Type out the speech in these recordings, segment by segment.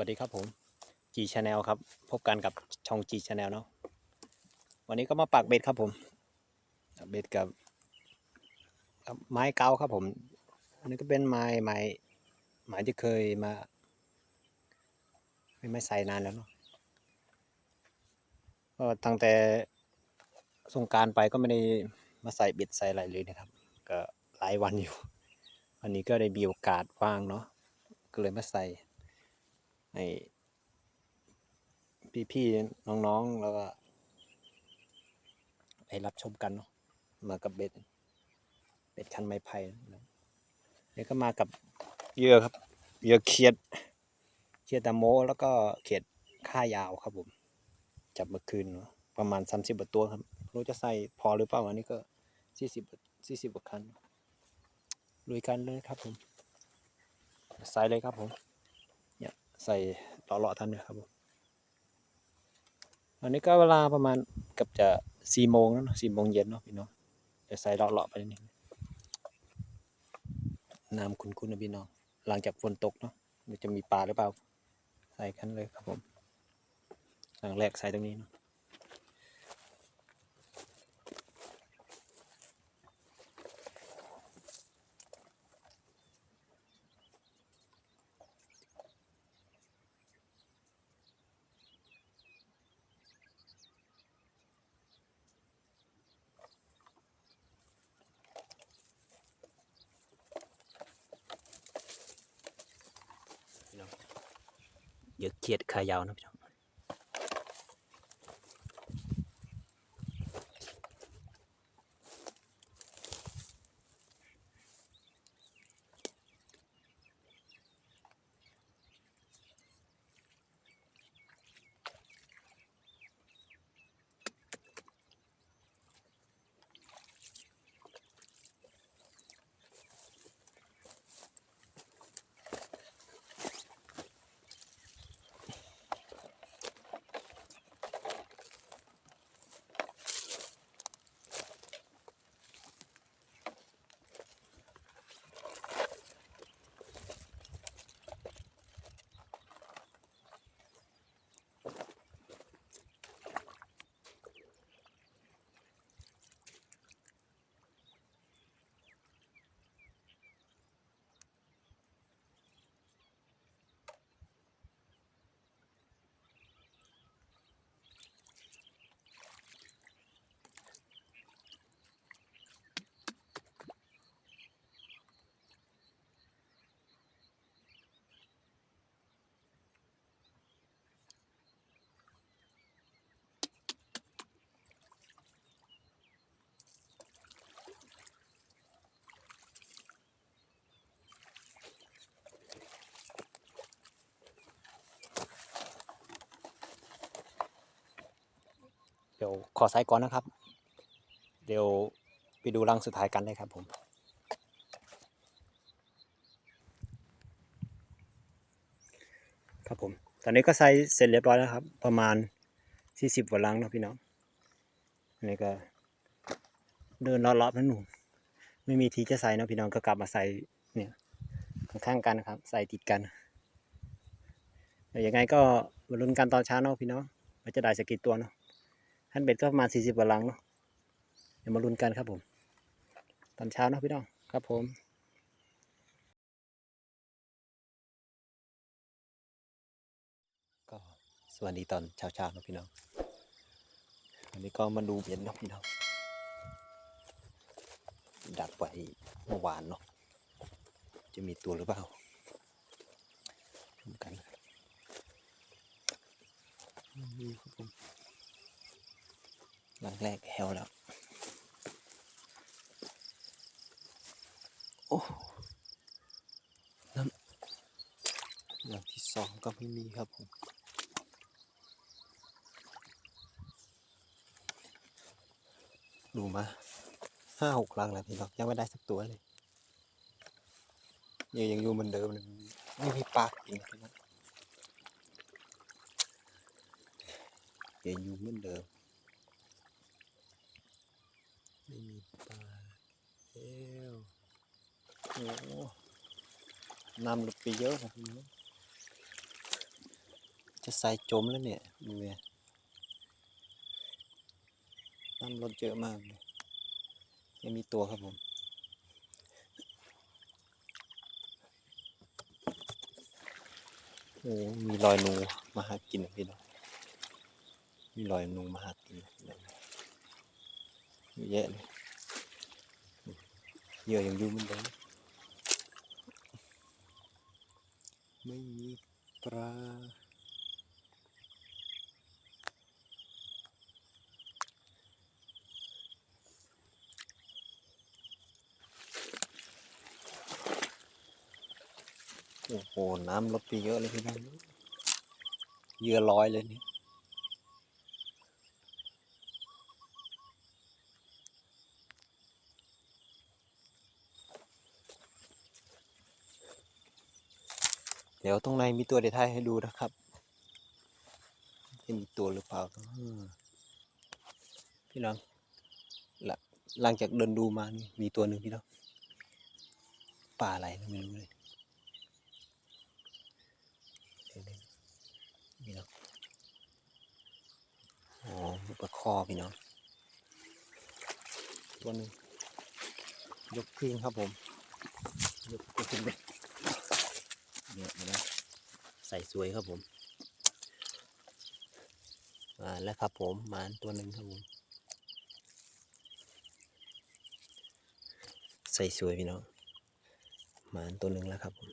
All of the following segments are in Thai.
วัสดีครับผม G Channel ครับ พบกันกับช่อง G Channel เนาะวันนี้ก็มาปักเบ็ดครับผมเบ็ดกับไม้เกาครับผมอันนี้ก็เป็นไม้ไม้ไม้ที่เคยมา ไม่ไม่ใส่นานแล้วเนาะก็ตั้งแต่สงการไปก็ไม่ได้มาใส่เบ็ดใส่อะไรเลยนะครับ ก็หลายวันอยู่ วันนี้ก็ได้มีโอกาสว่างเนาะก็เลยมาใส่ ให้พี่ๆน้องๆแล้วก็ไปรับชมกันเนาะมากับเบ็ดเบ็ดคันไม้ไผ่นะนี่ก็มากับเหยื่อครับเหยื่อเขียดเขียดตะโมแล้วก็เขียดค่ายาวครับผมจับเมื่อคืนประมาณสามสิบตัวครับรู้จะใส่พอหรือเปล่าอันนี้ก็สี่สิบสี่สิบกว่าคันลุยกันเลยครับผมใส่เลยครับผม ใส่หล่อๆท่านด้วยครับผมอันนี้ก็เวลาประมาณเกับจะสี่โมงแล้วเนะสี่โมงเย็นเนาะพี่น้องจะใส่หล่อๆไปนิดนึงน้ำคุ้นๆนะพี่น้อง หลังจากฝนตกเนาะมันจะมีปลาหรือเปล่า ใส่กันเลยครับผมหลังแรกใส่ตรงนี้เนาะ เยอะเครียดขายาวนะพี่น้อง เดี๋ยวขอไซส์ก่อนนะครับ เดี๋ยวไปดูรังสุดท้ายกันเลยครับผมครับผมตอนนี้ก็ไซส์เสร็จเรียบร้อยแล้วครับ ประมาณสี่สิบกว่าลังเนาะพี่น้องอันนี้ก็เดินลาะๆนั่นหนูไม่มีทีจะใส่เนาะพี่น้องก็กลับมาใส่เนี่ยข้างๆกันนะครับ ใส่ติดกันเดี๋ยวยังไงก็มาลุ้นกันตอนเช้าเนาะพี่น้องว่าจะได้สกกี่ตัวเนาะ ท่านเบ็ดก็ประมาณสี่สิบกว่าลังเนาะเดี๋ยวมาลุ้นกันครับผม ตอนเช้านะพี่น้องครับผมก็สวัสดีตอนเช้าๆนะพี่น้องวันนี้ก็มาดูเบ็ดนะพี่น้องดักไว้เมื่อวานเนาะจะมีตัวหรือเปล่าดูกันนี่ครับผม หลังแรกแฮวแล้ว โอ้น้ำหลังที่สองก็ไม่มีครับผมดูมาห้าหกลังแล้วพี่น้องยังไม่ได้สักตัวเลยยังยังอยู่เหมือนเดิมไม่มีปลาจริงพี่น้องยังอยู่เหมือนเดิมไม่มี ปลาเอวโอ้น้ำลุดไปเยอะนะจะใส่จมแล้วเนี่ยดูเนี่ยน้ำลดเยอะมากเลยยังมีตัวครับผมโอ้มีรอยนูมาหากินพี่น้องมีรอยนูมาหากินเยอะแยะเลย เหยื่อยังอยู่เหมือนเดิมไม่มีปลาโอ้โห น้ำลดไปเยอะเลยพี่น้องเหยื่อลอยเลยนี่ ดี๋ยวตรงในมีตัวเดี๋ยวถ่ายให้ดูนะครับจะมีตัวหรือเปล่าพี่น้องหลังจากเดินดูมานี่มีตัวหนึ่งพี่น้องปลาอะไรไม่รู้เลยพี่น้องอ๋อมีปลาคอพี่น้องตัวหนึ่งยกขึ้นครับผมยกขึ้นไป เนี่ยนะใส่สวยครับผมมาแล้วครับผมหมานตัวหนึ่งครับผมใส่สวยพี่น้องหมานตัวหนึ่งแล้วครับผม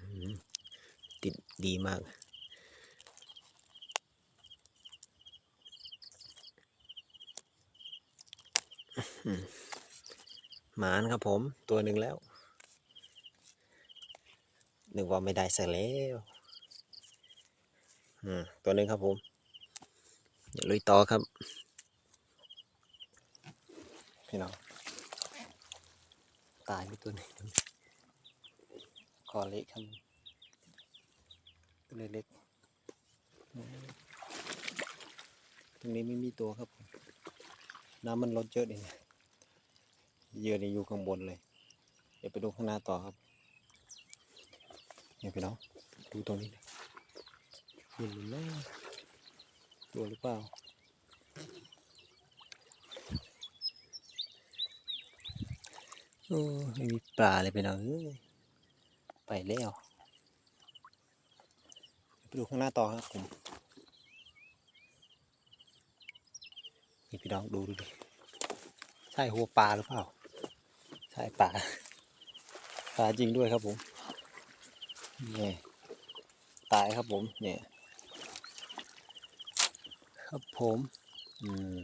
อืมติดดีมากอืม หมานครับผมตัวหนึ่งแล้วนึกว่าไม่ได้ใส่แล้วอืมตัวหนึ่งครับผมอย่าลุยต่อครับ พี่น้องตายไปตัวหนึ่งคอเล็กครับตัวเล็กๆตรงนี้ไม่มีตัวครับผมน้ำมันลดเยอะเลย เยเหยื่อนี่อยู่ข้างบนเลย เดี๋ยวไปดูข้างหน้าต่อครับเนี่ยพี่น้องดูตรงนี้ดิเห็นหรือไม่ตัวหรือเปล่าโอ้ไม่มีปลาเลยพี่น้องเอ้ยไปแล้วไปดูข้างหน้าต่อครับผมนี่พี่น้องดูดูดิใช่หัวปลาหรือเปล่า ใช่ปลาปลาจริงด้วยครับผมเนี่ยตายครับผมเนี่ยครับผมอืม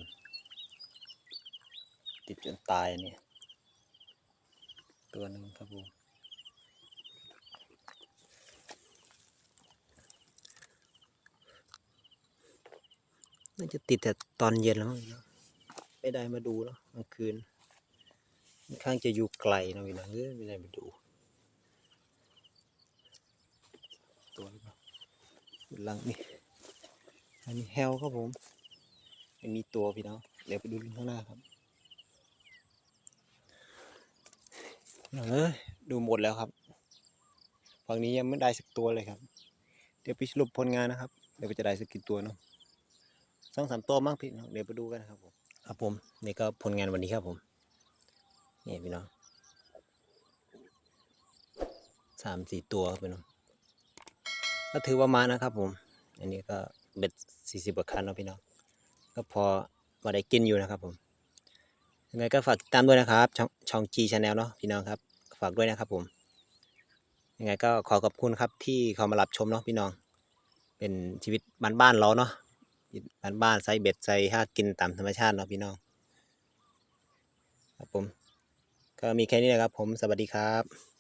ติดจนตายเนี่ย ตัวหนึ่งครับผมน่าจะติดแต่ตอนเย็นแล้ว ไม่ได้มาดูแล้วกลางคืน ข้างจะอยู่ไกลนะพี่นะเอ้ยไม่ได้มาดู ตัวหลังนี่อันนี้แฮลครับผมไม่มีตัวพี่น้องเดี๋ยวไปดูข้างหน้าครับเอ้ยดูหมดแล้วครับฝั่งนี้ยังไม่ได้สักตัวเลยครับ เดี๋ยวไปสรุปผลงานนะครับ เดี๋ยวจะได้สักกี่ตัวเนาะสองสามตัวมั้งพี่น้องเดี๋ยวไปดูกันนะครับผม ครับผม นี่ก็ผลงานวันนี้ครับผม นี่พี่น้องสามสี่ตัวครับพี่น้องก็ถือว่ามานะครับ ผม อันนี้ก็เบ็ดสี่สิบกว่าคันเนาะพี่น้องก็พอมาได้กินอยู่นะครับ ผมยังไงก็ฝากติดตามด้วยนะครับ ช่องช่องจีชาแนลเนาะพี่น้องครับ ฝากด้วยนะครับ ผมยังไงก็ขอขอบคุณครับที่เขามารับชมเนาะพี่น้อง เป็นชีวิตบ้านๆเราเนาะบ้านบ้านๆใส่เบ็ดใส่ห้ากินตามธรรมชาติเนาะพี่น้องครับผม ก็มีแค่นี้นะครับผมสวัสดีครับ